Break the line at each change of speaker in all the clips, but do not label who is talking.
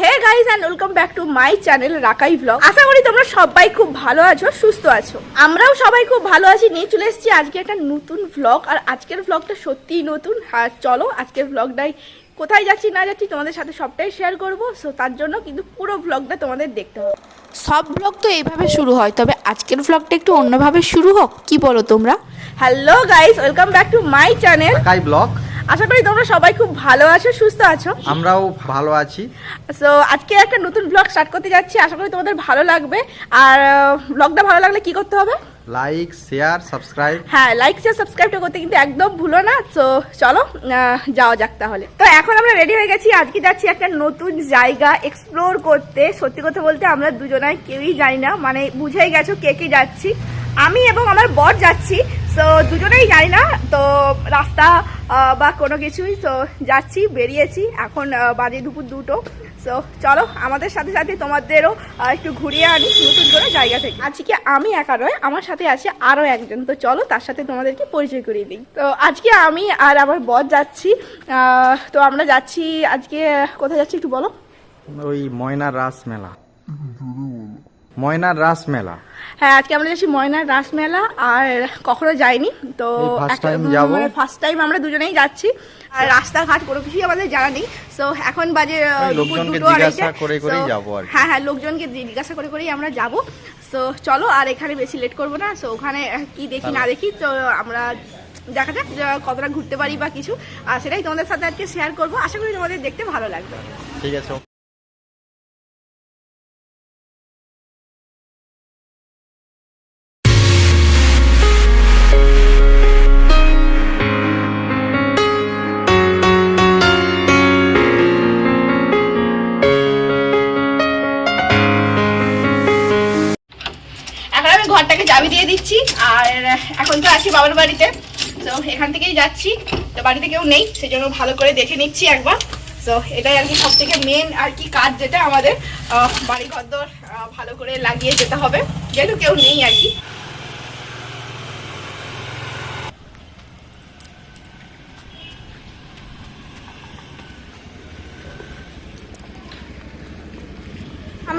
Hey guys and welcome back to my channel রাকাই blog আশা করি তোমরা সবাই খুব ভালো আছো, সুস্থ আছো। আমরাও সবাই খুব ভালো আছি। নিয়ে চলে এসেছি আজকে একটা নতুন ভ্লগ আর আজকের ভ্লগটা সত্যিই নতুন। আর চলো, আজকের ভ্লগটাই কোথায় যাচ্ছি, না যাচ্ছি তোমাদের সাথে সবটাই শেয়ার করব। সো তার জন্য কিন্তু পুরো ভ্লগটা তোমাদের দেখতে হবে।
সব ব্লগ তো এইভাবে শুরু হয়, তবে আজকের ব্লগটা একটু অন্যভাবে শুরু হোক। কি বলো তোমরা?
Hello guys welcome back to my channel
chi blog
আশা করি তোমরা সবাই খুব ভালো আছো সুস্থ আছো।
আমরাও ভালো আছি।
সো আজকে একটা নতুন ব্লগ স্টার্ট করতে যাচ্ছি আশা করি তোমাদের ভালো লাগবে। আর ব্লগটা ভালো লাগলে কি করতে হবে?
লাইক শেয়ার সাবস্ক্রাইব
হ্যাঁ লাইক শেয়ার সাবস্ক্রাইবটা করতে কিন্তু একদম ভুলো না। তো চলো যাওয়া যাক তাহলে। তো এখন আমরা রেডি হয়ে গেছি আজকে যাচ্ছি একটা নতুন জায়গা এক্সপ্লোর করতে। সত্যি কথা বলতে আমরা দুজনাই কেউই জানি না মানে বুঝেই গেছো কে কে যাচ্ছি। আমি এবং আমার বর যাচ্ছি তো দুজনেই জানি না তো রাস্তা বা কোনো কিছুই তো যাচ্ছি বেরিয়েছি এখন বাজে দুপুর দুটো তো চলো আমাদের সাথে সাথে তোমাদেরও একটু ঘুরিয়ে আনি নতুন করে জায়গা থেকে। আজকে আমি একা নয় আমার সাথে আছে আরও একজন তো চলো তার সাথে তোমাদেরকে পরিচয় করিয়ে দিই। তো আজকে আমি আর আমার বর যাচ্ছি তো আমরা যাচ্ছি আজকে কোথায় যাচ্ছি একটু বলো?
ওই ময়নার রাস মেলা। ময়নার রাস মেলা।
হ্যাঁ আজকে আমরা যাচ্ছি ময়নার রাসমেলা আর কখনো যাইনি তো ফার্স্ট টাইম আমরা দুজনেই যাচ্ছি আর রাস্তাঘাট কোনো কিছুই আমাদের জানা নেই সো এখন বাজে দুটো
জিজ্ঞাসা করে করেই
So,
আর
হ্যাঁ হ্যাঁ লোকজনকে জিজ্ঞাসা করে করেই আমরা যাব সো চলো আর এখানে বেশি লেট করব না সো ওখানে কি দেখি না দেখি তো আমরা দেখা যাক কতটা ঘুরতে পারি বা কিছু আর সেটাই তোমাদের সাথে আজকে শেয়ার করব আশা করি তোমাদের দেখতে ভালো লাগবে।
ঠিক আছে
আছি বাবার বাড়িতে। তো এখান থেকেই যাচ্ছি। তো বাড়িতে কেউ নেই সেই জন্য ভালো করে দেখে নিচ্ছি একবার। তো এটাই আর কি সব থেকে মেন আর কি কাজ যেটা আমাদের বাড়ি ঘর ভালো করে লাগিয়ে যেতে হবে। যেহেতু কেউ নেই আর কি।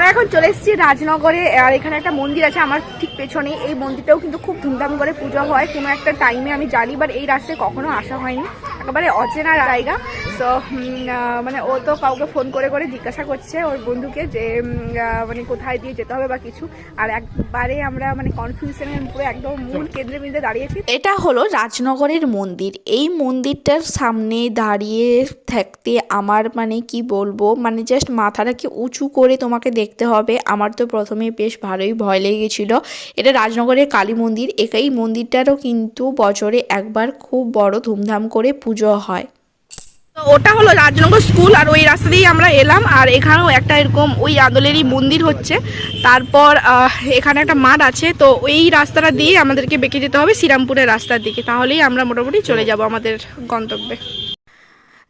আমরা এখন চলে এসেছি রাজনগরে, আর এখানে একটা মন্দির আছে আমার ঠিক পেছনে এই মন্দিরটাও কিন্তু খুব ধুমধাম করে পুজো হয়। কোনো একটা টাইমে আমি জানি বাট এই রাস্তায় কখনো আসা হয়নি। একেবারে অচেনা জায়গা। তো মানে ও তো কাউকে ফোন করে করে জিজ্ঞাসা করছে ওর বন্ধুকে যে মানে কোথায় দিয়ে যেতে হবে বা কিছু। আর একবারে আমরা মানে কনফিউশনের পুরো একদম মূল কেন্দ্রে বিন্দু দাঁড়িয়েছি।
এটা হলো রাজনগরের মন্দির। এই মন্দিরটার সামনে দাঁড়িয়ে থাকতে আমার মানে কি বলব মানে জাস্ট মাথাটাকে উঁচু করে তোমাকে দেখতে হবে। আমার তো প্রথমে বেশ ভালোই ভয় লেগেছিল। এটা রাজনগরের কালী মন্দির। এই মন্দিরটারও কিন্তু বছরে একবার খুব বড় ধুমধাম করে পুজো হয়।
ওটা হলো রাজনগর স্কুল আর ওই রাস্তা দিয়েই আমরা এলাম। আর এখানেও একটা এরকম ওই আদলেরই মন্দির হচ্ছে। তারপর এখানে একটা মাঠ আছে। তো ওই রাস্তাটা দিয়ে আমাদেরকে বেঁকে যেতে হবে শ্রীরামপুরের রাস্তার দিকে। তাহলেই আমরা মোটামুটি চলে যাব আমাদের গন্তব্যে।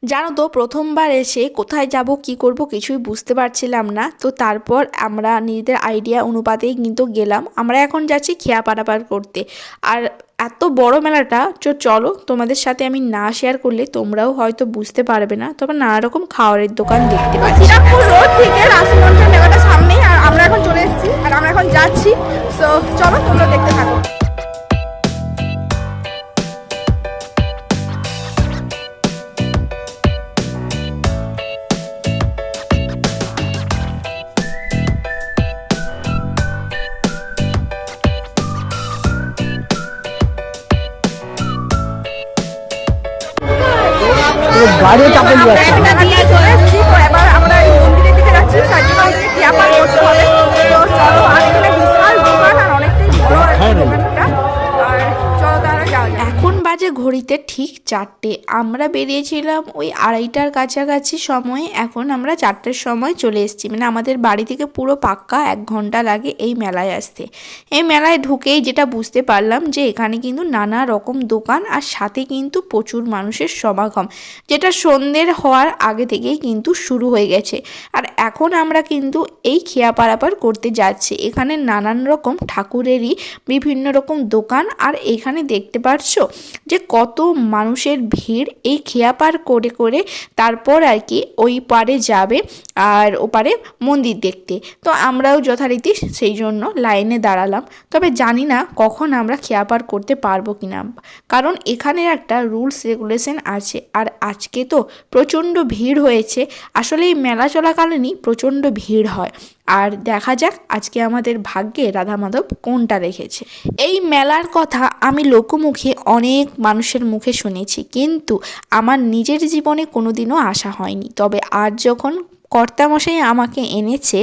জানো তো, প্রথমবার এসে কোথায় যাব, কি করব কিছুই বুঝতে পারছিলাম না। তো তারপর আমরা নিজেদের আইডিয়া অনুপাতেই কিন্তু গেলাম। আমরা এখন যাচ্ছি খেয়া পারাপার করতে। আর এত বড় মেলাটা চো চলো তোমাদের সাথে আমি না শেয়ার করলে তোমরাও হয়তো বুঝতে পারবে না। তবে নানা রকম খাওয়ারের দোকান দেখতে পাচ্ছি।
শ্রীরামপুর রোড থেকে রাসমঞ্চের মেলাটা সামনেই আর আমরা এখন চলে এসেছি আর আমরা এখন যাচ্ছি। তো চলো তোমরা দেখতে থাকো। আমরা চাপে নিয়ে চলে এবার আমরা এই মন্দিরের দিকে যাচ্ছি তার জন্য আমাদেরকে করতে হবে। তো চলো আর
বাজে ঘড়িতে ঠিক চারটে। আমরা বেরিয়েছিলাম ওই আড়াইটার কাছাকাছি সময়ে, এখন আমরা চারটের সময় চলে এসেছি। মানে আমাদের বাড়ি থেকে পুরো পাক্কা এক ঘণ্টা লাগে এই মেলায় আসতে। এই মেলায় ঢুকেই যেটা বুঝতে পারলাম যে এখানে কিন্তু নানা রকম দোকান আর সাথে কিন্তু প্রচুর মানুষের সমাগম, যেটা সন্ধ্যের হওয়ার আগে থেকেই কিন্তু শুরু হয়ে গেছে। আর এখন আমরা কিন্তু এই খেয়া পারাপার করতে যাচ্ছি। এখানে নানান রকম ঠাকুরেরই বিভিন্ন রকম দোকান, আর এখানে দেখতে পারছ যে কত মানুষের ভিড় এই খেয়া পার করে করে তারপর আর কি ওই পারে যাবে আর ওপারে মন্দির দেখতে। তো আমরাও যথারীতি সেই জন্য লাইনে দাঁড়ালাম। তবে জানি না কখন আমরা খেয়া পার করতে পারব কি না কারণ এখানে একটা রুলস রেগুলেশন আছে আর আজকে তো প্রচণ্ড ভিড় হয়েছে। আসলে এই মেলা চলাকালীনই প্রচণ্ড ভিড় হয়। আর দেখা যাক আজকে আমাদের ভাগ্যে রাধা মাধব কোনটা রেখেছে। এই মেলার কথা আমি লোকমুখে অনেক মানুষের মুখে শুনেছি, কিন্তু আমার নিজের জীবনে কোনোদিনও আসা হয়নি। তবে আর যখন কর্তামশাই আমাকে এনেছে,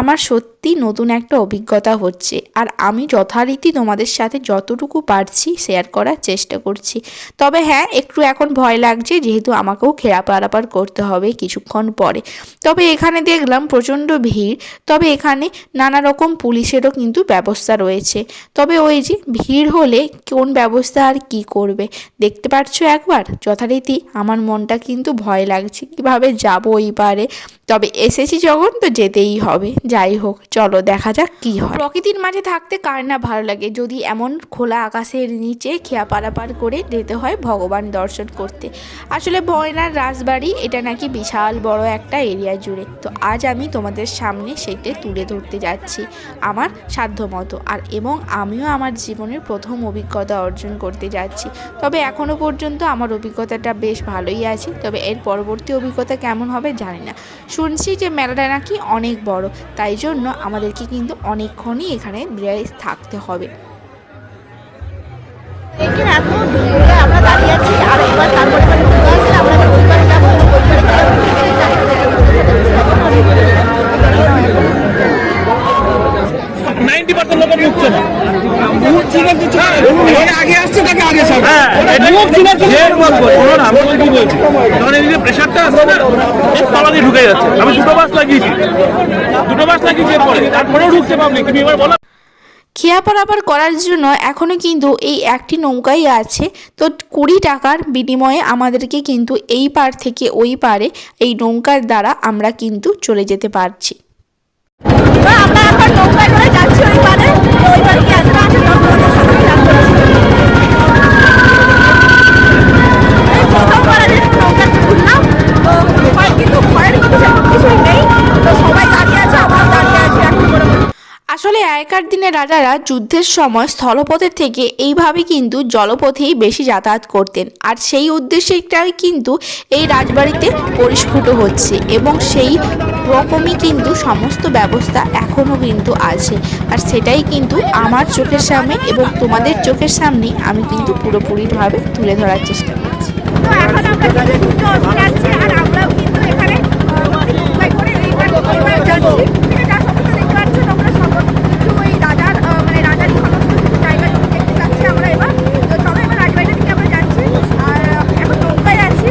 আমার সত্যি নতুন একটা অভিজ্ঞতা হচ্ছে। আর আমি যথারীতি তোমাদের সাথে যতটুকু পারছি শেয়ার করার চেষ্টা করছি। তবে হ্যাঁ একটু এখন ভয় লাগছে যেহেতু আমাকেও খেয়া পারাপার করতে হবে কিছুক্ষণ পরে। তবে এখানে দেখলাম প্রচণ্ড ভিড়। তবে এখানে নানা রকম পুলিশেরও কিন্তু ব্যবস্থা রয়েছে। তবে ওই যে ভিড় হলে কোন ব্যবস্থা আর কি করবে? দেখতে পাচ্ছ একবার? যথারীতি আমার মনটা কিন্তু ভয় লাগছে কীভাবে যাব ওই পারে তবে এসেছি যখন তো যেতেই হবে। যাই হোক চলো দেখা যাক কি হয়। প্রকৃতির মাঝে থাকতে কার না ভালো লাগে? যদি এমন খোলা আকাশের নিচে খেয়া পারাপার করে যেতে হয় ভগবান দর্শন করতে। আসলে ভয়নার রাজবাড়ি, এটা নাকি বিশাল বড় একটা এরিয়া জুড়ে। তো আজ আমি তোমাদের সামনে সেটা তুলে ধরতে যাচ্ছি আমার সাধ্য মতো আর এবং আমিও আমার জীবনের প্রথম অভিজ্ঞতা অর্জন করতে যাচ্ছি। তবে এখনও পর্যন্ত আমার অভিজ্ঞতাটা বেশ ভালোই আছে। তবে এর পরবর্তী অভিজ্ঞতা কেমন হবে জানি না। শুনছি যে মেলাটা নাকি অনেক বড়, তাই জন্য আমাদেরকে কিন্তু অনেকক্ষণই এখানে বিরাজ থাকতে হবে।
আমরা দাঁড়িয়ে আছি আর এবার তারপরে
নাইনটি পার্সেন্ট লোকের মুখ চেনা মুখ চিনে কিছু আগে আসছে তাকে আগে সব মুখ চিনে শোনো না আমি তোমাকে কি বলছি? যখন এদিকে প্রেশারটা আসছে না এক দিয়ে ঢুকে যাচ্ছে। আমি দুটো বাস লাগিয়েছি। বাস লাগিয়েছি এরপরে তারপরেও ঢুকতে পাবলিক তুমি এবার বলো।
খেয়া পারাপার করার জন্য এখনও কিন্তু এই একটি নৌকাই আছে। তো কুড়ি টাকার বিনিময়ে আমাদেরকে কিন্তু এই পার থেকে ওই পারে এই নৌকার দ্বারা আমরা কিন্তু চলে যেতে পারছি।
আমরা এখন নৌকায় করে যাচ্ছি ওই পারে। ওই পারে কি আছে? না আছে ঘুরলাম কিন্তু ভয়ের কথা সেরকম কিছুই নেই তো সবাই দাঁড়িয়ে আছে আমরাও দাঁড়িয়ে আছি এখন করে
আসলে আগেকার দিনে রাজারা যুদ্ধের সময় স্থলপথের থেকে এইভাবে কিন্তু জলপথেই বেশি যাতায়াত করতেন। আর সেই উদ্দেশ্যটাই কিন্তু এই রাজবাড়িতে পরিস্ফুট হচ্ছে এবং সেই রকমই কিন্তু সমস্ত ব্যবস্থা এখনও কিন্তু আছে। আর সেটাই কিন্তু আমার চোখের সামনে এবং তোমাদের চোখের সামনে আমি কিন্তু পুরোপুরিভাবে তুলে ধরার চেষ্টা করছি।
আর আমরাও কিন্তু এখানে যা সমস্ত দেখতে পাচ্ছ তোমরা সব কিছু ওই রাজার আহ, মানে রাজারই সমস্ত কিছু জায়গা দেখতে যাচ্ছি আমরা এবার তো চলো এবার রাজবাড়ির দিকে আমরা যাচ্ছি আর আহ, এখন নৌকায় আছি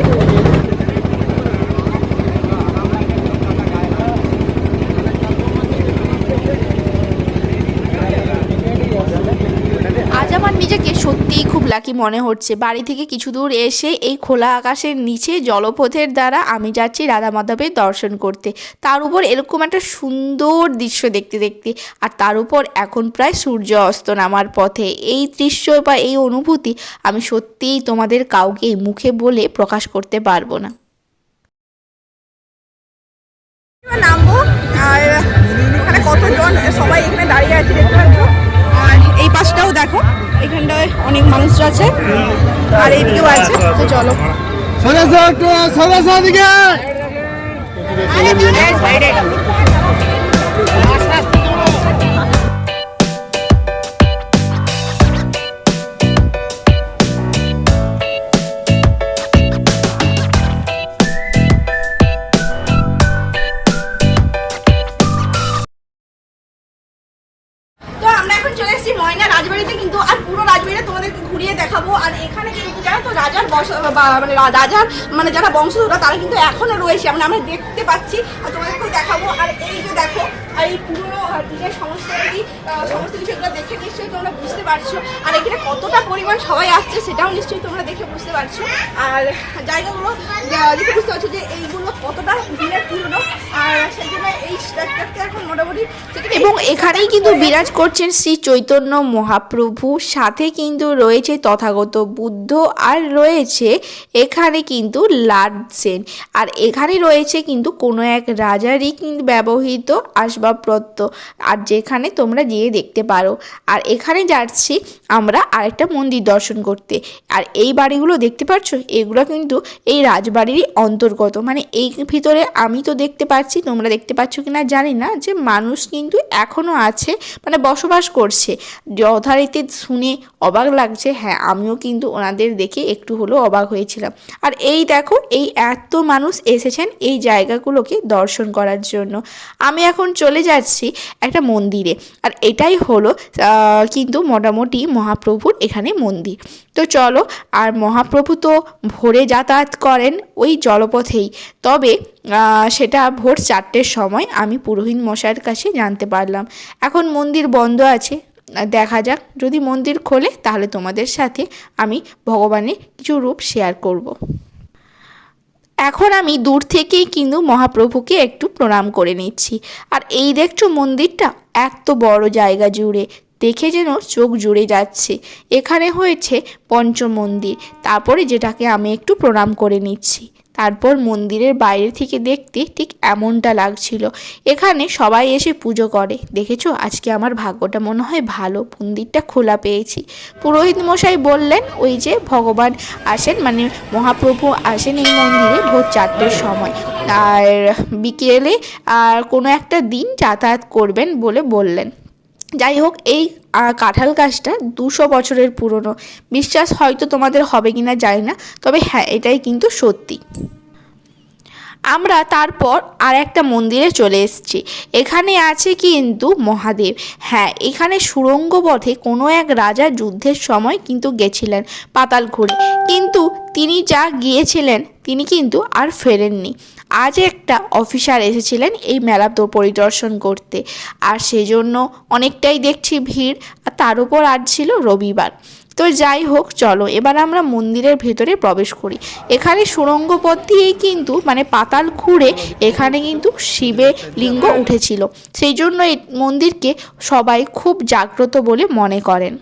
আজ আমার নিজেকে সত্যিই খুব লাকি মনে হচ্ছে। বাড়ি থেকে কিছু দূর এসে এই খোলা আকাশের নিচে জলপথের দ্বারা আমি যাচ্ছি রাধা মাধবের দর্শন করতে। তার উপর এরকম একটা সুন্দর দৃশ্য দেখতে দেখতে, আর তার উপর এখন প্রায় সূর্য অস্ত নামার পথে। এই দৃশ্য বা এই অনুভূতি আমি সত্যিই তোমাদের কাউকে মুখে বলে প্রকাশ করতে পারব না।
নামবো, আর এখানে কতজন সবাই এখানে দাঁড়িয়ে আছে দেখতে পাচ্ছ? এই পাশটাও দেখো এখানটায় অনেক মানুষ আছে আর এইদিকেও আছে তো চলো। তো মানে রাজার মানে যারা বংশধরা তারা কিন্তু এখনও রয়েছে। মানে আমরা দেখতে পাচ্ছি, আর তোমাদেরকেও দেখাবো। আর এই যে দেখো আর এই পুরোনো দিনের সমস্ত সমস্ত কিছু দেখে নিশ্চয়ই তোমরা বুঝতে পারছ। আর এখানে কতটা পরিমাণ সবাই আসছে সেটাও নিশ্চয়ই তোমরা দেখে বুঝতে পারছ। আর জায়গাগুলো দেখে বুঝতে পারছ যে এইগুলো কতটা দিনের পুরনো। আর সেই জন্য দেখতে দেখতে এখন মোটামুটি
এবং এখানেই কিন্তু বিরাজ করছেন শ্রী চৈতন্য মহাপ্রভু। সাথে কিন্তু রয়েছে তথাগত বুদ্ধ আর রয়েছে এখানে কিন্তু লাড সেন আর এখানে রয়েছে কিন্তু কোনো এক রাজারই কিন্তু ব্যবহৃত আসবাবপত্র আর যেখানে তোমরা গিয়ে দেখতে পারো। আর এখানে যাচ্ছি আমরা আরেকটা মন্দির দর্শন করতে। আর এই বাড়িগুলো দেখতে পাচ্ছ এগুলো কিন্তু এই রাজবাড়িরই অন্তর্গত। মানে এই ভিতরে আমি তো দেখতে পাচ্ছি, তোমরা দেখতে পাচ্ছ কি না জানি না যে মানুষ কিন্তু এখনও আছে মানে বসবাস করছে। যথারীতি শুনে অবাক লাগছে হ্যাঁ আমিও কিন্তু ওনাদের দেখে একটু হলেও অবাক হয়েছিলাম। আর এই দেখো, এই এত মানুষ এসেছেন এই জায়গাগুলোকে দর্শন করার জন্য। আমি এখন চলে যাচ্ছি একটা মন্দিরে। আর এটাই হলো কিন্তু মোটামুটি মহাপ্রভুর এখানে মন্দির। তো চলো, আর মহাপ্রভু তো ভোরে যাতায়াত করেন ওই জলপথেই। তবে সেটা ভোর চারটের সময় আমি পুরোহিত মশাইয়ের কাছে জানতে পারলাম। এখন মন্দির বন্ধ আছে, দেখা যাক। যদি মন্দির খোলে, তাহলে তোমাদের সাথে আমি ভগবানের কিছু রূপ শেয়ার করব। এখন আমি দূর থেকেই কিন্তু মহাপ্রভুকে একটু প্রণাম করে নিচ্ছি। আর এই দেখছ মন্দিরটা, এত বড় জায়গা জুড়ে, দেখে যেন চোখ জুড়ে যাচ্ছে। এখানে হয়েছে পঞ্চমন্দির, তারপরে যেটাকে আমি একটু প্রণাম করে নিচ্ছি। তারপর মন্দিরের বাইরে থেকে দেখতে ঠিক এমনটা লাগছিল। এখানে সবাই এসে পুজো করে। দেখেছ? আজকে আমার ভাগ্যটা মনে হয় ভালো। মন্দিরটা খোলা পেয়েছি। পুরোহিত মশাই বললেন, ওই যে ভগবান আসেন মানে মহাপ্রভু আসেন এই মন্দিরে ভোর চারটের সময়। আর বিকেলে আর কোনো একটা দিন যাতায়াত করবেন বলে বললেন। যাই হোক, এই আহ, কাঁঠাল গাছটা দুশো বছরের পুরনো। বিশ্বাস হয়তো তোমাদের হবে কিনা জানি না তবে হ্যাঁ এটাই কিন্তু সত্যি। আমরা তারপর আর একটা মন্দিরে চলে এসেছি। এখানে আছে কিন্তু মহাদেব। হ্যাঁ এখানে সুড়ঙ্গ পথে কোনো এক রাজা যুদ্ধের সময় কিন্তু গেছিলেন পাতাল ঘুরে। কিন্তু তিনি যা গিয়েছিলেন, তিনি কিন্তু আর ফেরেননি। আজ একটা অফিসার এসেছিলেন এই মেলা তো পরিদর্শন করতে। আর সেজন্য অনেকটাই দেখছি ভিড়। আর তার উপর আজ ছিল রবিবার। তো যাই হোক, চলো, এবার আমরা মন্দিরের ভেতরে প্রবেশ করি। এখানে সুড়ঙ্গ পথ দিয়েই কিন্তু মানে পাতাল খুঁড়ে এখানে কিন্তু শিবের লিঙ্গ উঠেছিল। সেই জন্য এই মন্দিরকে সবাই খুব জাগ্রত বলে মনে করেন।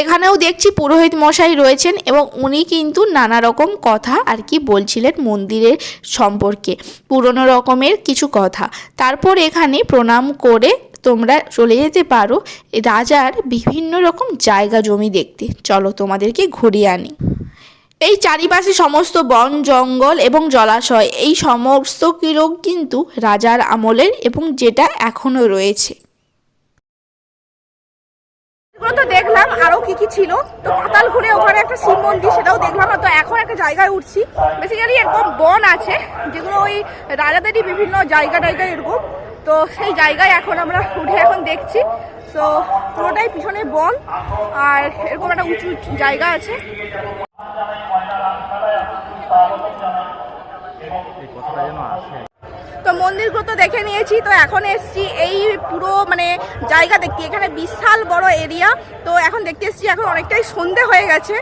এখানেও দেখছি পুরোহিত মশাই রয়েছেন এবং উনি কিন্তু নানা রকম কথা আর কি বলছিলেন মন্দিরের সম্পর্কে, পুরনো রকমের কিছু কথা। তারপর এখানে প্রণাম করে তোমরা চলে যেতে পারো। রাজার বিভিন্ন রকম জায়গা জমি দেখতে। চলো তোমাদেরকে ঘুরিয়ে আনি। এই চারিপাশে সমস্ত বন, জঙ্গল এবং জলাশয়, এই সমস্ত কিলো কিন্তু রাজার আমলের এবং যেটা এখনও রয়েছে।
তো দেখলাম, আরও কি কি ছিল। তো পাতাল ঘুরে ওখানে একটা শিব মন্দির, সেটাও দেখলাম। তো এখন একটা জায়গায় উঠছি। বেসিক্যালি এরকম বন আছে, যেগুলো ওই রাজাদেরই বিভিন্ন জায়গা টায়গায় এরকম। তো সেই জায়গায় এখন আমরা উঠে এখন দেখছি। তো পুরোটাই পিছনে বন, আর এরকম একটা উঁচু উঁচু জায়গা আছে।
এই কথাটা যেন আসে।
মন্দিরগুলো তো দেখে নিয়েছি, তো এখন এসছি এই পুরো মানে জায়গা দেখতে। এখানে বিশাল বড় এরিয়া, তো এখন দেখতে এসছি, এখন অনেকটাই সন্ধে হয়ে গেছে।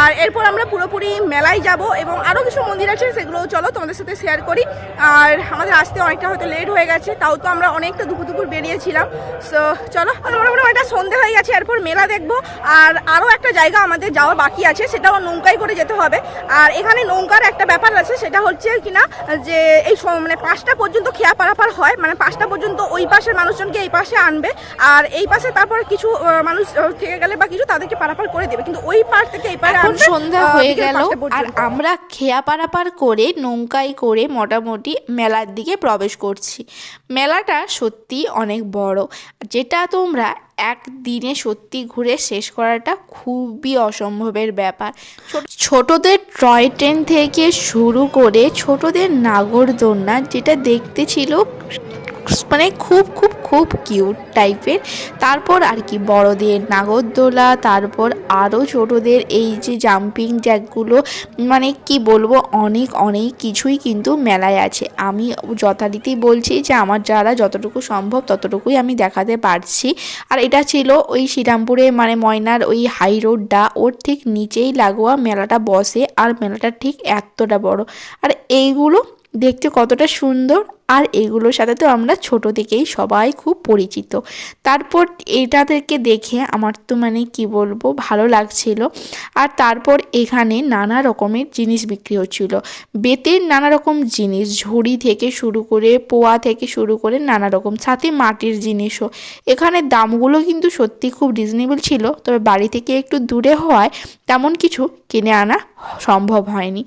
আর এরপর আমরা পুরোপুরি মেলায় যাব এবং আরও কিছু মন্দির আছে, সেগুলো চলো তোমাদের সাথে শেয়ার করি। আর আমাদের আসতে অনেকটা হয়তো লেট হয়ে গেছে, তাও তো আমরা অনেকটা দুপুর দুপুর বেরিয়েছিলাম। সো চলো মোটামুটি অনেকটা সন্ধে হয়ে গেছে, এরপর মেলা দেখব। আর আরও একটা জায়গা আমাদের যাওয়া বাকি আছে, সেটাও নৌকায় করে যেতে হবে। আর এখানে নৌকার একটা ব্যাপার আছে, সেটা হচ্ছে কিনা যে এই মানে পাঁচটা পর্যন্ত খেয়া পারাপার হয় মানে পাঁচটা পর্যন্ত ওই পাশের মানুষজনকে এই পাশে আনবে আর এই পাশে তারপর কিছু মানুষ থেকে গেলে বা কিছু তাদেরকে পারাপার করে দেবে। কিন্তু ওই পার থেকে এই পারে
এখন সন্ধ্যা হয়ে গেল আর আমরা খেয়া পারাপার করে নৌকায় করে মোটামুটি মেলার দিকে প্রবেশ করছি। মেলাটা সত্যি অনেক বড়। যেটা তোমরা একদিনে সত্যি ঘুরে শেষ করাটা খুবই অসম্ভবের ব্যাপার। ছোট- ছোটদের টয় ট্রেন থেকে শুরু করে ছোটদের নাগরদোলনা যেটা দেখতে ছিল মানে খুব খুব খুব কিউট টাইপের তারপর আর কি বড়দের নাগরদোলা, তারপর আরও ছোটদের এই যে জাম্পিং জ্যাকগুলো মানে কি বলব, অনেক অনেক কিছুই কিন্তু মেলায় আছে। আমি যথারীতি বলছি যে আমার যারা যতটুকু সম্ভব ততটুকুই আমি দেখাতে পারছি। আর এটা ছিল ওই শ্রীরামপুরে মানে ময়নার ওই হাই রোডটা ওর ঠিক নিচেই লাগোয়া মেলাটা বসে। আর মেলাটা ঠিক এতটা বড়। আর এইগুলো দেখতে কতটা সুন্দর। আর এগুলোর সাথে তো আমরা ছোট থেকেই সবাই খুব পরিচিত। তারপর এটাদেরকে দেখে আমার তো মানে কি বলব, ভালো লাগছিল। আর তারপর এখানে নানা রকমের জিনিস বিক্রি হচ্ছিল। বেতের নানা রকম জিনিস, ঝুড়ি থেকে শুরু করে, পোয়া থেকে শুরু করে নানা রকম, সাথে মাটির জিনিসও। এখানে দামগুলো কিন্তু সত্যি খুব রিজনেবল ছিল, তবে বাড়ি থেকে একটু দূরে হওয়ায় তেমন কিছু কিনে আনা সম্ভব হয়নি।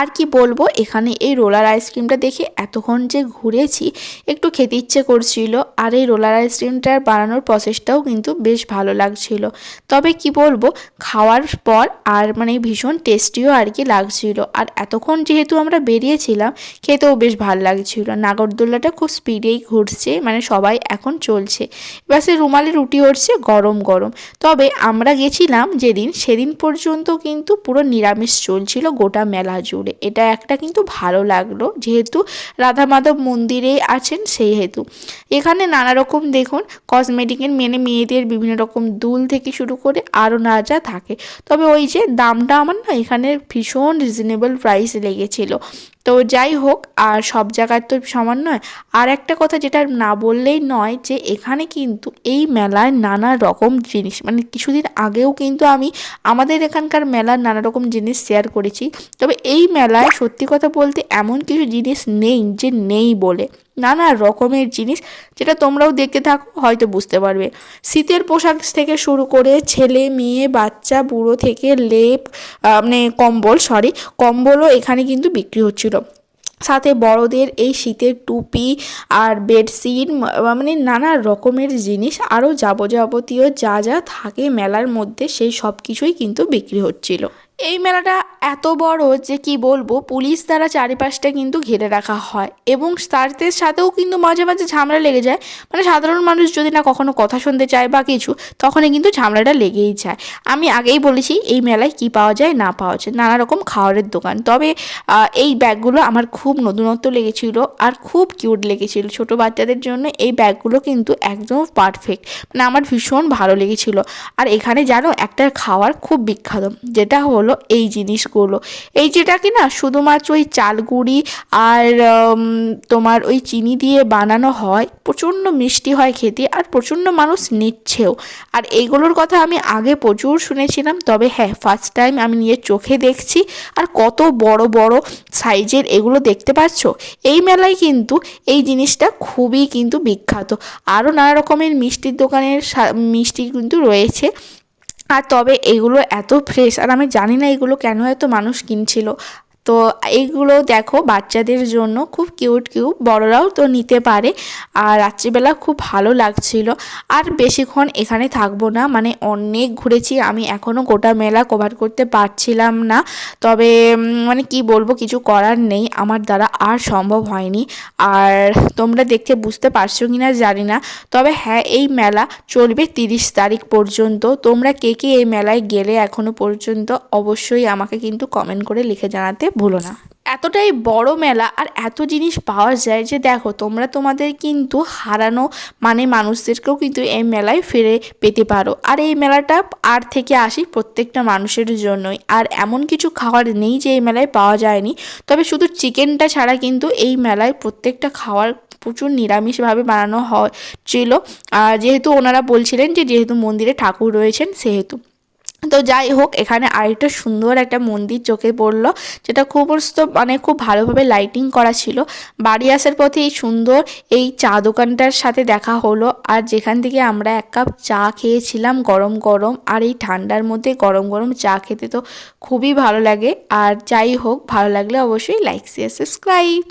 আর কি বলব? এখানে এই রোলার আইসক্রিমটা দেখে এতক্ষণ যে ঘুরেছি, একটু খেতে ইচ্ছে করছিল। আর এই রোলার আইসক্রিমটার বানানোর প্রসেসটাও কিন্তু বেশ ভালো লাগছিল। তবে কি বলব, খাওয়ার পর আর মানে ভীষণ টেস্টিও আর কি লাগছিল। আর এতক্ষণ যেহেতু আমরা বেরিয়েছিলাম, খেতেও বেশ ভালো লাগছিল। নাগরদোল্লাটা খুব স্পিডেই ঘুরছে মানে সবাই এখন চলছে। এবার সে রুমালি রুটি হচ্ছে গরম গরম। তবে আমরা গেছিলাম যেদিন, সেদিন পর্যন্ত কিন্তু পুরো নিরামিষ চলছিল গোটা মেলা জুড়ে। এটা একটা কিন্তু ভালো লাগল। যেহেতু রাধা মাধব মন্দিরে আছেন সেই হেতু এখানে নানা রকম দেখুন কসমেটিকের মেনে মেয়েদের বিভিন্ন রকম দুল থেকে শুরু করে আরও না যা থাকে। তবে ওই যে দামটা আমার না এখানে ভীষণ রিজনেবল প্রাইস লেগেছিল। তো যাই হোক, আর সব জায়গায় তো সমান নয়। আর একটা কথা যেটা না বললেই নয় যে, এখানে কিন্তু এই মেলায় নানা রকম জিনিস মানে কিছুদিন আগেও কিন্তু আমি আমাদের এখানকার মেলার নানা রকম জিনিস শেয়ার করেছি। তবে এই মেলায় সত্যি কথা বলতে এমন কিছু জিনিস নেই যে নেই বলে। নানা রকমের জিনিস যেটা তোমরাও দেখতে থাকো, হয়তো বুঝতে পারবে। শীতের পোশাক থেকে শুরু করে ছেলে, মেয়ে, বাচ্চা, বুড়ো থেকে লেপ মানে কম্বল সরি কম্বলও এখানে কিন্তু বিক্রি হচ্ছিল। সাথে বড়দের এই শীতের টুপি আর বেডশিট মানে নানা রকমের জিনিস, আরও যাবতীয় যা যা থাকে মেলার মধ্যে সেই সব কিছুই কিন্তু বিক্রি হচ্ছিল। এই মেলাটা এত বড় যে কি বলব, পুলিশ দ্বারা চারিপাশটা কিন্তু ঘিরে রাখা হয় এবং তাদের সাথেও কিন্তু মাঝে মাঝে ঝামেলা লেগে যায়। মানে সাধারণ মানুষ যদি না কখনো কথা শুনতে চায় বা কিছু, তখনই কিন্তু ঝামেলাটা লেগেই যায়। আমি আগেই বলেছি, এই মেলায় কি পাওয়া যায়, না পাওয়া যায়, নানা রকম খাবারের দোকান। তবে এই ব্যাগগুলো আমার খুব নতুনত্ব লেগেছিল আর খুব কিউট লেগেছিল। ছোট বাচ্চাদের জন্য এই ব্যাগগুলো কিন্তু একদম পারফেক্ট মানে আমার ভীষণ ভালো লেগেছিল। আর এখানে জানো, একটা খাওয়ার খুব বিখ্যাত, যেটা হলো এই জিনিসগুলো এই যেটা কি না শুধুমাত্র ওই চালগুড়ি আর তোমার ওই চিনি দিয়ে বানানো হয়, প্রচণ্ড মিষ্টি হয় খেতে আর প্রচণ্ড মানুষ নিচ্ছেও। আর এইগুলোর কথা আমি আগে প্রচুর শুনেছিলাম, তবে হ্যাঁ ফার্স্ট টাইম আমি নিজের চোখে দেখছি। আর কত বড় বড় সাইজের এগুলো দেখতে পাচ্ছ? এই মেলায় কিন্তু এই জিনিসটা খুবই কিন্তু বিখ্যাত। আরও নানা রকমের মিষ্টির দোকানের মিষ্টি কিন্তু রয়েছে। আর তবে এগুলো এত ফ্রেশ আর আমি জানি না এগুলো কেন এত মানুষ কিনছিল। তো এইগুলো দেখো বাচ্চাদের জন্য খুব কিউট কিউট বড়রাও তো নিতে পারে। আর রাত্রিবেলা খুব ভালো লাগছিল। আর বেশিক্ষণ এখানে থাকব না মানে অনেক ঘুরেছি। আমি এখনও গোটা মেলা কভার করতে পারছিলাম না। তবে মানে কি বলব, কিছু করার নেই। আমার দ্বারা আর সম্ভব হয়নি। আর তোমরা দেখতে বুঝতে পারছ কি না জানি না। তবে হ্যাঁ এই মেলা চলবে তিরিশ তারিখ পর্যন্ত। তোমরা কে কে এই মেলায় গেলে এখনও পর্যন্ত অবশ্যই আমাকে কিন্তু কমেন্ট করে লিখে জানাতে ভুলো না। এতটাই বড় মেলা আর এত জিনিস পাওয়া যায় যে দেখো, তোমরা তোমাদের কিন্তু হারানো মানে মানুষদেরকেও কিন্তু এই মেলায় ফিরে পেতে পারো। আর এই মেলাটা আর থেকে আসি প্রত্যেকটা মানুষের জন্যই। আর এমন কিছু খাবার নেই যে এই মেলায় পাওয়া যায়নি। তবে শুধু চিকেনটা ছাড়া কিন্তু এই মেলায় প্রত্যেকটা খাওয়ার প্রচুর নিরামিষভাবে বানানো হচ্ছিল আর যেহেতু ওনারা বলছিলেন যে যেহেতু মন্দিরে ঠাকুর রয়েছেন, সেহেতু। তো যাই হোক, এখানে আরেকটা সুন্দর একটা মন্দির চোখে পড়ল, যেটা খুব মানে খুব ভালোভাবে লাইটিং করা ছিল। বাড়ি আসার পথে এই সুন্দর এই চা দোকানটার সাথে দেখা হলো, আর যেখান থেকে আমরা এক কাপ চা খেয়েছিলাম গরম গরম, আর এই ঠান্ডার মধ্যে গরম গরম চা খেতে তো খুবই ভালো লাগে। আর যাই হোক, ভালো লাগলে অবশ্যই লাইক শেয়ার সাবস্ক্রাইব